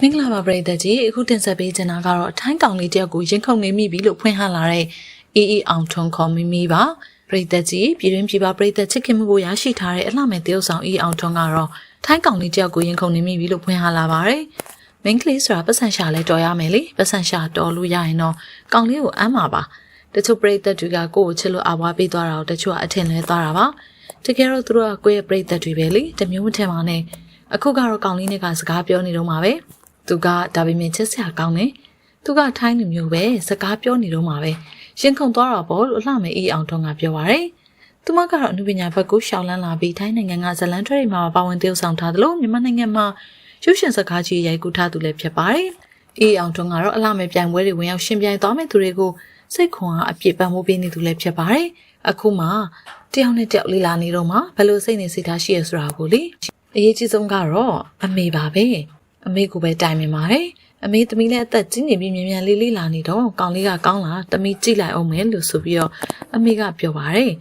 မင်္ဂလာပါပရိသတ်ကြီးအခုတင်ဆက်ပေးချင်တာကတော့ထိုင်းကောင်လေးတယောက်ကိုရင်ခုန်နေမိပြီလို့ဖွင့်ဟလာတဲ့အေးအေးအောင်ထွန်းခေါ်မိမိပါပရိသတ်ကြီးပြည်တွင်းပြည်ပပရိသတ်ချစ်ခင်မှုကိုရရှိထားတဲ့အလှမဲ့တရုပ်ဆောင်အေးအောင်ထွန်းကတော့ထိုင်းကောင်လေးတယောက်ကိုရင်ခုန်နေမိပြီလို့ဖွင့်ဟလာပါတယ်မင်းကလေးဆိုတာပတ်စံရှာလဲတော်ရမယ်လေပတ်စံရှာတော်လို့ရရင်တော့ကောင်လေးကိုအမ်းပါပါတချို့ပရိသတ်တွေကကိုယ့်ကိုချစ်လို့အဝါပေးသွားတာကိုတချို့ကအထင်လဲသွားတာပါတကယ်တော့သူတို့ကကိုယ့်ရဲ့ပရိသတ်တွေပဲလေတမျိုးမထင်ပါနဲ့အခုကတော့ကောင်လေးနဲ့ကစကားပြောနေတော့မှာပဲ သူကဒါပေမဲ့ချစ်စရာကောင်းတယ်။သူကထိုင်းလူမျိုးပဲစကားပြောနေတော့မှာပဲ။ရင်ခုန်သွားတော့ပေါ့လို့အလှမယ်အေးအောင်ထုံးကပြောပါရယ်။သူမကတော့အနုပညာဘက်ကိုရှောင်လန်းလာပြီးထိုင်းနိုင်ငံကဇလန်ထွဲတွေမှာပါဝင်တည်ဆောင်ထားသလိုမြန်မာနိုင်ငံမှာရုပ်ရှင်စကားကြီးရိုက်ကူးထားသူလည်းဖြစ်ပါတယ်။အေးအောင်ထုံးကတော့အလှမယ်ပြိုင်ပွဲတွေဝင်ရောက်ရှင်ပြိုင်သွားမဲ့သူတွေကိုစိတ်ခွန်အားအပြည့်ပံ့ပိုးပေးနေသူလည်းဖြစ်ပါတယ်။အခုမှတယောက်နဲ့တယောက်လေးလာနေတော့မှဘယ်လိုစိတ်နေစိတ်ထားရှိရဆိုတာကိုလေအရေးကြီးဆုံးကတော့အမေပါပဲ။ အမေကိုပဲတိုင်မြင်ပါတယ်အမေသမီးလည်းအသက်ကြီးနေပြီးမြန်မြန်လေးလေးလာနေတော့ကောင်လေးကကောင်းလားသမီးကြည့်လိုက်အောင်မယ်လို့ဆိုပြီးတော့အမေကပြောပါတယ်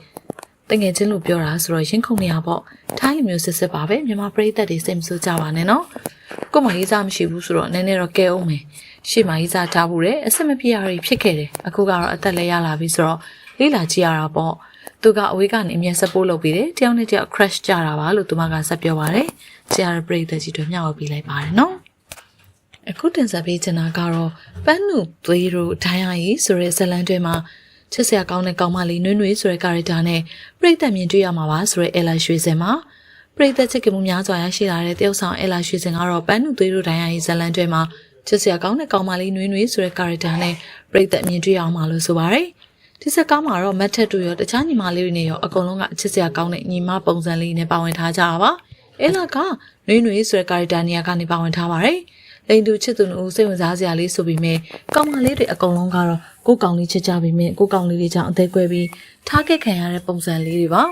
တငယ်ချင်းလို့ပြောတာဆိုတော့ရင်ခုန်နေရပေါ့ထိုင်းလူမျိုးစစ်စစ်ပါပဲမြန်မာပြည်သက်တွေစိတ်မဆိုးကြပါနဲ့နော်ကိုမကြီးစားမရှိဘူးဆိုတော့နည်းနည်းတော့ကဲအောင်မယ်ရှေ့မှာကြီးစားထားဘူးတယ်အဆက်မပြရတွေဖြစ်ခဲ့တယ်အခုကတော့အသက်လည်းရလာပြီဆိုတော့လေးလာကြည့်ရတာပေါ့ သူကအဝေးကနေအမြဲ support လုပ်ပေးတယ်တယောက်နဲ့တယောက် crash ကြတာပါလို့သူမကဆက်ပြောပါတယ်ဆရာပရိသတ်ကြီးတို့မျှဝေပေးလိုက်ပါတယ်နော်အခုတင်ဆက်ပေးချင်တာကတော့ပန်းနုသွေးတို့ဒိုင်းရည်ဆိုတဲ့ဇတ်လန်တွေမှာချစ်စရာကောင်းတဲ့ကောင်းမလေးနွေ့နွေ့ဆိုတဲ့ကာရက်တာနဲ့ပြိတ္တမြင်တွေ့ရမှာပါဆိုတဲ့အဲလာရွှေစင်မှာပြိတ္တချစ်ခင်မှုများစွာရရှိလာတဲ့တယောက်ဆောင်အဲလာရွှေစင်ကတော့ပန်းနုသွေးတို့ဒိုင်းရည်ဇတ်လန်တွေမှာချစ်စရာကောင်းတဲ့ကောင်းမလေးနွေ့နွေ့ဆိုတဲ့ကာရက်တာနဲ့ပြိတ္တမြင်တွေ့ရအောင်ပါလို့ဆိုပါတယ် ဒီဆက်ကားမှာတော့မတ်ထက်တို့ရောတခြားညီမလေးတွေနဲ့ရောအကုန်လုံးကချစ်စရာကောင်းတဲ့ညီမပုံစံလေးနဲ့ပါဝင်ထားကြတာပါအဲလာကနွေ့နွေ့ဆိုတဲ့ကာရက်တာနေရာကနေပါဝင်ထားပါတယ်လိန်သူချစ်သူတို့စိတ်ဝင်စားစရာလေးဆိုပြီးမြဲကောင်မလေးတွေအကုန်လုံးကတော့ကိုကောင်လေးချစ်ကြပြီးမြဲကိုကောင်လေးတွေကြောင့်အသေးကွဲပြီးထားခဲ့ခံရတဲ့ပုံစံလေးတွေပါ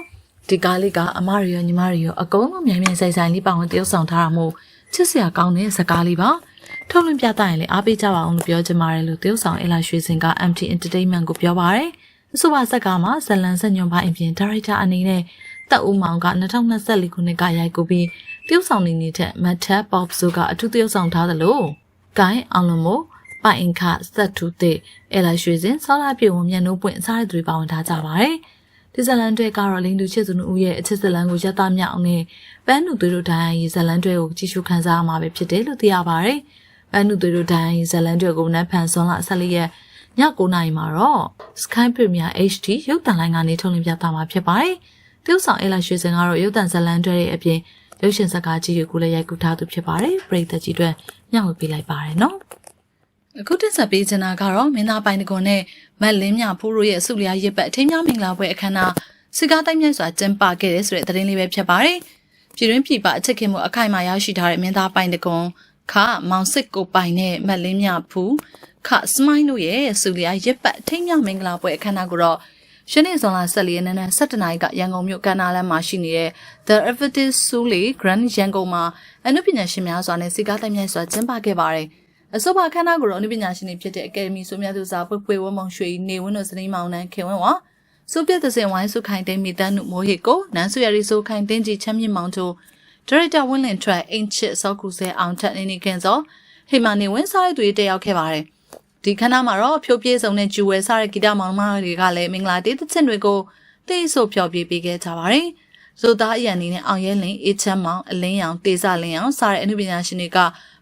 ဒီကားလေးကအမရရောညီမရရောအကုန်လုံးမြန်မြန်ဆိုင်ဆိုင်လေးပါဝင်တရုပ်ဆောင်ထားတာမို့ချစ်စရာကောင်းတဲ့ဇာကားလေးပါ ထုတ်လွှင့်ပြသရင်လည်းအားပေးကြပါအောင်လို့ပြောချင်ပါတယ်လို့တရုပ်ဆောင်အလာရွှေစင်က MT Entertainment ကိုပြောပါတယ်အဆိုပါဇက်ကားမှာဇလန်ဆက်ညွန်ပိုင်းအပြင်ဒါရိုက်တာအနေနဲ့တက်ဦးမောင်က2024ခုနှစ်ကရိုက်ကူပြီးတရုပ်ဆောင်နေနေတဲ့မတ်ထက်ပေါ့ဆိုကအထူးတရုပ်ဆောင်ထားသလိုဂိုင်းအောင်လုံးမို့ပိုင်အင်ခစက်တူတဲ့အဲလာရွှေစင်ဆောလာပြေဝင်မြန်နှုတ်ပွင့်အစားရသူတွေပါဝင်ထားကြပါတယ်ဒီဇလန်တွေကတော့လိန်သူချစ်သူတို့ရဲ့အချစ်ဇလန်ကိုရသမြောက်နဲ့ပန်းနုသွေးတို့ဒိုင်းရီဇလန်တွေကိုကြည့်ရှုခန်းစားမှာပဲဖြစ်တယ်လို့သိရပါတယ် ပန်းနုသွေးတို့ဒိုင်းရီဇလန်တွေကိုနက်ဖန်ဆွန်လာ14ရက်ည9:00နာရီမှာတော့ Sky Premier HD ရုပ်သံလိုင်းကနေထုတ်လွှင့်ပြသမှာဖြစ်ပါတယ်။တရုတ်ဆောင်အဲလာရွှေစင်ကတော့ရုပ်သံဇလန်တွေရဲ့အပြင်ရုပ်ရှင်ဇာတ်ကားကြီးတွေကိုလည်းရိုက်ကူးထားသူဖြစ်ပါတယ်။ပရိသတ်ကြီးတွေညှဝေပေးလိုက်ပါတယ်နော်။အခုတင်ဆက်ပေးချင်တာကတော့မင်းသားပိုင်းတကွန်နဲ့မတ်လင်းမြဖိုးတို့ရဲ့အစုလျားရစ်ပတ်အထင်းများမင်္ဂလာပွဲအခမ်းအနားစစ်ကားတိုင်းမြိုက်စွာကျင်းပခဲ့တဲ့ဆိုတဲ့သတင်းလေးပဲဖြစ်ပါတယ်။ပြည်တွင်းပြည်ပအချက်ခင်မှုအခိုင်အမာရရှိထားတဲ့မင်းသားပိုင်းတကွန် ခမောင်စစ်ကိုပိုင်နဲ့မတ်လင်းမြဖူးခစမိုင်းတို့ရဲ့စုလျာရစ်ပတ်အထင်းမြမင်္ဂလာပွဲအခမ်းအနားကိုတော့ရှနေ့ဇွန်လ14ရက်နေ့နဲ့17နာရီကရန်ကုန်မြို့ကန္နာလမ်းမှာရှိနေတဲ့ The Advertise Sule Grand ရန်ကုန်မှာအနုပညာရှင်များစွာနဲ့စီကားတိုင်းမြိုက်စွာကျင်းပခဲ့ပါတယ်။အဆိုပါခမ်းနားကိုတော့အနုပညာရှင်တွေဖြစ်တဲ့အကယ်ဒမီဆိုမြတ်သူစာပွေပွေဝမုံရွှေနေဝင်းတို့စနေမောင်နှံခင်ဝင်းဝါစုပြတဲ့စင်ဝိုင်းစုခိုင်သိမ်းမိတန်းနုမိုးဟစ်ကိုနန်းစုရရီဆိုခိုင်သိမ်းကြီးချမ်းမြင့်မောင်တို့ ဒါရိုက်တာဝင်းလင်ထရက်အင်ချစ်စောကူဆဲအောင်ထက်နေနေခင်စောဟေမာနေဝင်းစားတဲ့သူတွေတက်ရောက်ခဲ့ပါတယ်။ဒီခန်းနာမှာတော့ဖြိုးပြေးစုံတဲ့ဂျူဝဲစားတဲ့ဂီတမောင်မတွေကလည်းမင်္ဂလာတေးသချင်းတွေကိုတိတ်ဆိုဖျော်ပြပေးခဲ့ကြပါတယ်။ဇိုသားအရန်နေနဲ့အောင်ရဲလင်အေချမ်းမောင်အလင်းရောင်တေစလင်းရောင်စားတဲ့အမှုပညာရှင်တွေက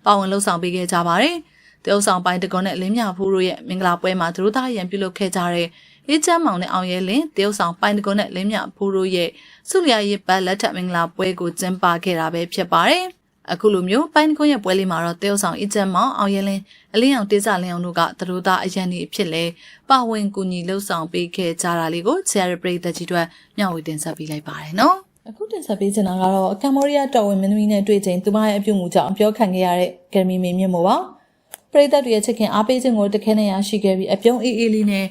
ပါဝင်လှုပ်ဆောင်ပေးခဲ့ကြပါတယ်။တရုတ်ဆောင်ပိုင်းတကွန်နဲ့လင်းမြဖူးတို့ရဲ့မင်္ဂလာပွဲမှာသူတို့သားအရန်ပြုလုပ်ခဲ့ကြတဲ့ အေချမ်းမောင်နဲ့အောင်ရဲလင်တရုတ်ဆောင်ပိုင်းတကွန်နဲ့လင်းမြဖူးတို့ရဲ့ဆုလျာရစ်ပတ်လက်ထပ်မင်္ဂလာပွဲကိုကျင်းပခဲ့တာပဲဖြစ်ပါတယ်။အခုလိုမျိုးပိုင်းကွန်ရဲ့ပွဲလေးမှာတော့တရုတ်ဆောင်အကျက်မောင်အောင်ရဲလင်းအလင်းအောင်တေးစလင်းအောင်တို့ကသတို့သားအရန်နေဖြစ်လဲပါဝင်ကူညီလှုပ်ဆောင်ပေးခဲ့ကြတာလေးကိုဆရာပရိသတ်ကြီးတို့မျှဝေတင်ဆက်ပေးလိုက်ပါတယ်နော်အခုတင်ဆက်ပေးချင်တာကတော့ကမ္ဘောဒီးယားတော်ဝင်မင်းသမီးနဲ့တွေ့ချိန်သူမရဲ့အပြုအမူကြောင့်အပြောခံခဲ့ရတဲ့ဂရမီမင်းမြင့်မို့ပါပရိသတ်တွေရဲ့ချစ်ခင်အားပေးခြင်းကိုတခဲနဲ့ရရှိခဲ့ပြီးအပြုံးအေးအေးလေးနဲ့ပ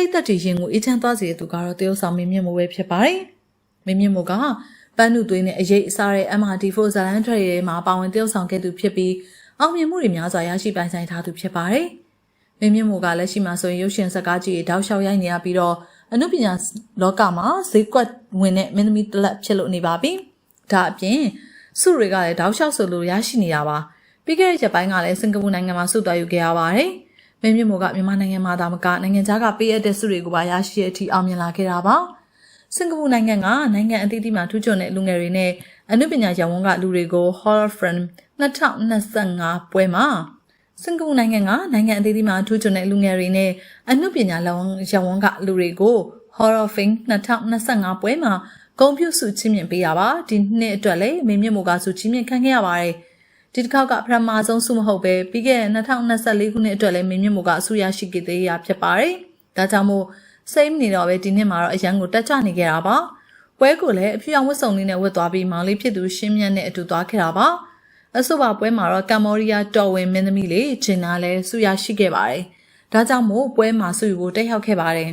ရိသတ်တွေရင်ကိုအေးချမ်းသွားစေတဲ့သူကတော့တရုတ်ဆောင်မင်းမြင့်မို့ပဲဖြစ်ပါတယ်မင်းမြင့်မို့ကပန်းနုသွေးနဲ့အရေးအစားတဲ့ MRT4 ဇာလန်ထရီရဲ့မှာပါဝင်တရုတ်ဆောင်ခဲ့သူဖြစ်ပြီးအောင်မြင်မှုတွေများစွာရရှိပိုင်ဆိုင်ထားသူဖြစ်ပါတယ်။မင်းမြင့်မို့ကလက်ရှိမှာဆိုရင်ရုပ်ရှင်ဇာတ်ကားကြီးတွေတောက်လျှောက်ရိုက်နေရပြီးတော့အနုပညာလောကမှာဈေးကွက်ဝင်တဲ့မင်းသမီးတစ်လက်ဖြစ်လို့နေပါပြီ။ဒါအပြင်စုတွေကလည်းတောက်လျှောက်ဆိုလို့ရရှိနေတာပါ။ပြီးခဲ့တဲ့ရက်ပိုင်းကလည်းစင်ကာပူနိုင်ငံမှာဆုသွားယူခဲ့ရပါတယ်။ မင်းမြင့်မို့ကမြန်မာနိုင်ငံမှာဒါမကနိုင်ငံခြားကပေးအပ်တဲ့ဆုတွေကိုပါရရှိတဲ့အထိအောင်မြင်လာခဲ့တာပါ။စင်ကာပူနိုင်ငံကနိုင်ငံအသီးသီးမှာထူးချွန်တဲ့လူငယ်တွေနဲ့အနုပညာရောင်ဝန်းကလူတွေကို Horror Friend 2025ပွဲမှာစင်ကာပူနိုင်ငံကနိုင်ငံအသီးသီးမှာထူးချွန်တဲ့လူငယ်တွေနဲ့အနုပညာလောင်ရောင်ဝန်းကလူတွေကို Horror Film 2025ပွဲမှာဂုဏ်ပြုဆုချီးမြှင့်ပေးရပါဒီနှစ်အတွက်လည်းမင်းမြင့်မိုကဆုချီးမြှင့်ခံခဲ့ရပါတယ် ဒီတစ်ခေါက်ကပထမဆုံးဆုမဟုတ်ပဲပြီးခဲ့တဲ့2024ခုနှစ်အတွက်လည်းမင်းမြင့်မိုကအဆုရရှိခဲ့သေးရဖြစ်ပါတယ်ဒါကြောင့်မို့စိတ်မနေတော့ပဲဒီနှစ်မှာတော့အရန်ကိုတက်ကြနေခဲ့တာပါပွဲကိုလည်းအဖြူရောင်ဝတ်စုံလေးနဲ့ဝတ်သွားပြီးမောင်လေးဖြစ်သူရှင်းမြတ်နဲ့အတူသွားခဲ့တာပါအဆိုပါပွဲမှာတော့ကမ္ဘောဒီးယားတော်ဝင်မင်းသမီးလေးဂျင်နာလည်းဆုရရှိခဲ့ပါတယ်ဒါကြောင့်မို့ပွဲမှာဆုယူဖို့တက်ရောက်ခဲ့ပါတယ်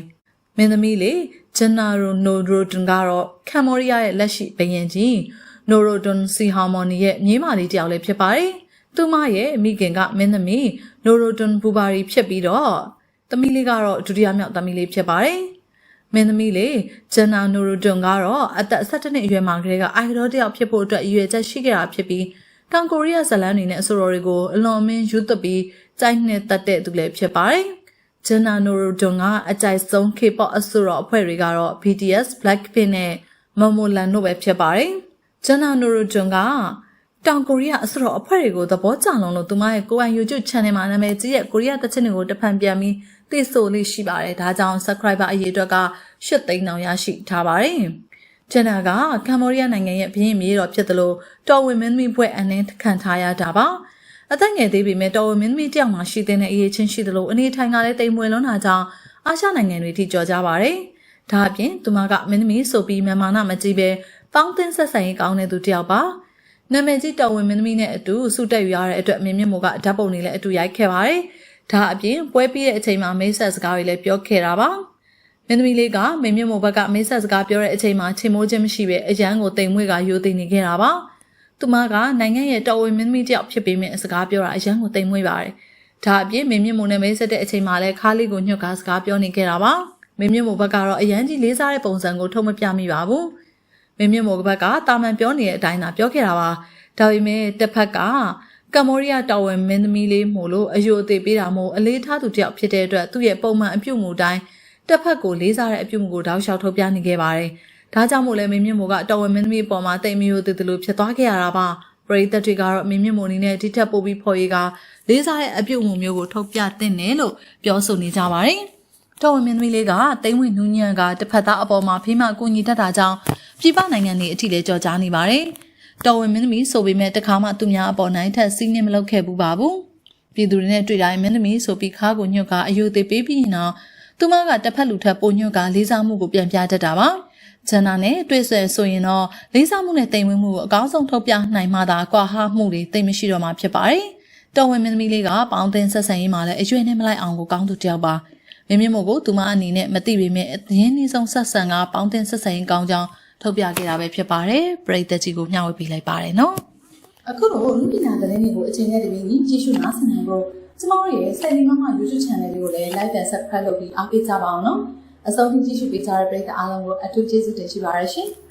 မင်းသမီးလေးဂျန်နာရိုနိုဒရိုဒန်ကတော့ကမ္ဘောဒီးယားရဲ့လက်ရှိဘရင်ကြီး နိုရိုဒွန်စီဟာမော်နီရဲ့မြေးမလေးတစ်ယောက်လည်းဖြစ်ပါတယ်။သူမရဲ့မိခင်ကမင်းသမီးနိုရိုဒွန်ဘူဘာရီဖြစ်ပြီးတော့သမီးလေးကတော့ဒုတိယမြောက်သမီးလေးဖြစ်ပါတယ်။မင်းသမီးလေးဂျန်နာနိုရိုဒွန်ကတော့အသက်17နှစ်အရွယ်မှာကလေးကအိုင်ဒိုတစ်ယောက်ဖြစ်ဖို့အတွက်ရည်ရွယ်ချက်ရှိခဲ့တာဖြစ်ပြီးတောင်ကိုရီးယားဇလန်တွေနဲ့အဆိုတော်တွေကိုအလွန်အမင်းယူသပြီးကြိုက်နှစ်သက်တဲ့သူလည်းဖြစ်ပါတယ်။ဂျန်နာနိုရိုဒွန်ကအကြိုက်ဆုံး K-pop အဆိုတော်အဖွဲ့တွေကတော့ BTS, Blackpink နဲ့ Momoland တို့ပဲဖြစ်ပါတယ်။ ဂျန်နာနိုရိုဒွန်ကတောင်ကိုရီးယားအဆိုတော်အဖွဲ့တွေကိုသဘောကျလုံးလို့သူမရဲ့ကိုယ်ပိုင် YouTube channel မှာနာမည်ကြီးရဲ့ကိုရီးယားတချစ်တွေကိုတဖန်ပြန်ပြီးသိဆိုလေးရှိပါတယ်။ဒါကြောင့် subscriber အရေအတွက်က8သိန်းတောင်ရရှိထားပါတယ်။ဂျန်နာကကမ္ဘောဒီးယားနိုင်ငံရဲ့ဘရင်မြေတော်ဖြစ်တယ်လို့တော်ဝင်မင်းသမီးဘွဲ့အနှင်းခံထားရတာပါ။အသက်ငယ်သေးပေမဲ့တော်ဝင်မင်းသမီးတယောက်မှရှိတဲ့အရေးချင်းရှိသလိုအနေထိုင်ကလည်းတိမ်မွေလွန်းတာကြောင့်အာရှနိုင်ငံတွေထိကြော်ကြပါတယ်။ဒါအပြင်သူမကမင်းသမီးဆိုပြီးမြန်မာနာမကြီးပဲ ပေါင်းတင်ဆက်ဆံရေးကောင်းတဲ့သူတယောက်ပါ။နာမည်ကြီးတော်ဝင်မင်းသမီးနဲ့အတူစုတက်ယူရတဲ့အတွက်မင်းမြင့်မို့ကဓာတ်ပုံတွေလည်းအတူရိုက်ခဲ့ပါတယ်။ဒါအပြင်ပွဲပြီးတဲ့အချိန်မှာမိတ်ဆက်စကားတွေလည်းပြောခဲ့တာပါ။မင်းသမီးလေးကမင်းမြင့်မို့ဘက်ကမိတ်ဆက်စကားပြောတဲ့အချိန်မှာချေမိုးခြင်းမရှိပဲအရန်ကိုတိမ်မွေ့ကယိုသိနေခဲ့တာပါ။သူမကနိုင်ငံရဲ့တော်ဝင်မင်းသမီးတယောက်ဖြစ်ပေမဲ့စကားပြောတာအရန်ကိုတိမ်မွေ့ပါတယ်။ဒါအပြင်မင်းမြင့်မို့နဲ့မိတ်ဆက်တဲ့အချိန်မှာလည်းခါးလေးကိုညှွတ်ကားစကားပြောနေခဲ့တာပါ။မင်းမြင့်မို့ဘက်ကတော့အရန်ကြီးလေးစားတဲ့ပုံစံကိုထုတ်မပြမိပါဘူး။ မင်းမြင့်မို့ဘက်ကတာမန်ပြောနေတဲ့အတိုင်းသာပြောခဲ့တာပါ။ဒါပေမဲ့တစ်ဖက်ကကမ္ဘောဒီးယားတော်ဝင်မင်းသမီးလေးမို့လို့အယိုအသေးပေးတာမို့အလေးထားသူတယောက်ဖြစ်တဲ့အတွက်သူ့ရဲ့ပုံမှန်အပြုတ်မှုတိုင်းတစ်ဖက်ကိုလေးစားတဲ့အပြုတ်မှုကိုတောက်လျှောက်ထုတ်ပြနေခဲ့ပါတယ်။ဒါကြောင့်မို့လဲမင်းမြင့်မို့ကတော်ဝင်မင်းသမီးအပေါ်မှာတိတ်မီယိုသေးတယ်လို့ဖြစ်သွားခဲ့ရတာပါ။ပရိသတ်တွေကတော့မင်းမြင့်မို့အနေနဲ့ဒီထက်ပိုပြီးဖော်ရည်ကလေးစားတဲ့အပြုတ်မှုမျိုးကိုထုတ်ပြတဲ့တယ်လို့ပြောဆိုနေကြပါတယ်။ တော်ဝင်မင်းသမီးလေးကတိမ်ဝင်နူးညံ့ကတစ်ဖက်သားအပေါ်မှာဖိမအကူညီတတ်တာကြောင့်ပြည်ပနိုင်ငံတွေအထိလည်းကြော်ကြားနေပါတယ်။တော်ဝင်မင်းသမီးဆိုပေမဲ့တခါမှသူများအပေါ်နိုင်ထက်စီးနှင်းမလုပ်ခဲ့ဘူးပါဘူး။ပြည်သူတွေနဲ့တွေ့တိုင်းမင်းသမီးဆိုပြီးခါကိုညွတ်ကအယုသေးပေးပြီးရင်တော့သူမကတစ်ဖက်လူထက်ပိုညွတ်ကလေးစားမှုကိုပြန်ပြတတ်တာပါ။ဂျန်နာနဲ့တွေ့ဆွဲဆိုရင်တော့လေးစားမှုနဲ့တိမ်မွေးမှုကိုအကောင်းဆုံးထုတ်ပြနိုင်မှသာကွာဟမှုတွေတိမ်မရှိတော့မှာဖြစ်ပါတယ်။တော်ဝင်မင်းသမီးလေးကပေါင်းတင်ဆက်ဆံရေးမှာလည်းအရွယ်နဲ့မလိုက်အောင်ကိုကောင်းသူတယောက်ပါ။ မင်းမြင့်မို့ကိုသူမအနေနဲ့မသိပေမဲ့အရင်နှီးဆုံးဆက်ဆံကပေါင်းတင်ဆက်ဆံရေးကောင်းကြောင်းထုတ်ပြခဲ့တာပဲဖြစ်ပါတယ်။ပရိသတ်ကြီးကိုမျှဝေပေးလိုက်ပါတယ်နော်။အခုတော့လူပညာသတင်းတွေကိုအချိန်နဲ့တပြေးညီကြည့်ရှုနားဆင်နိုင်ဖို့ကျမတို့ရဲ့စိုက်နေမမ YouTube channel လေးကိုလည်း like and subscribe လုပ်ပြီးအားပေးကြပါအောင်နော်အဆုံးထိကြည့်ရှုပေးကြတဲ့ပရိသတ်အားလုံးကိုအထူးကျေးဇူးတင်ရှိပါရရှင်။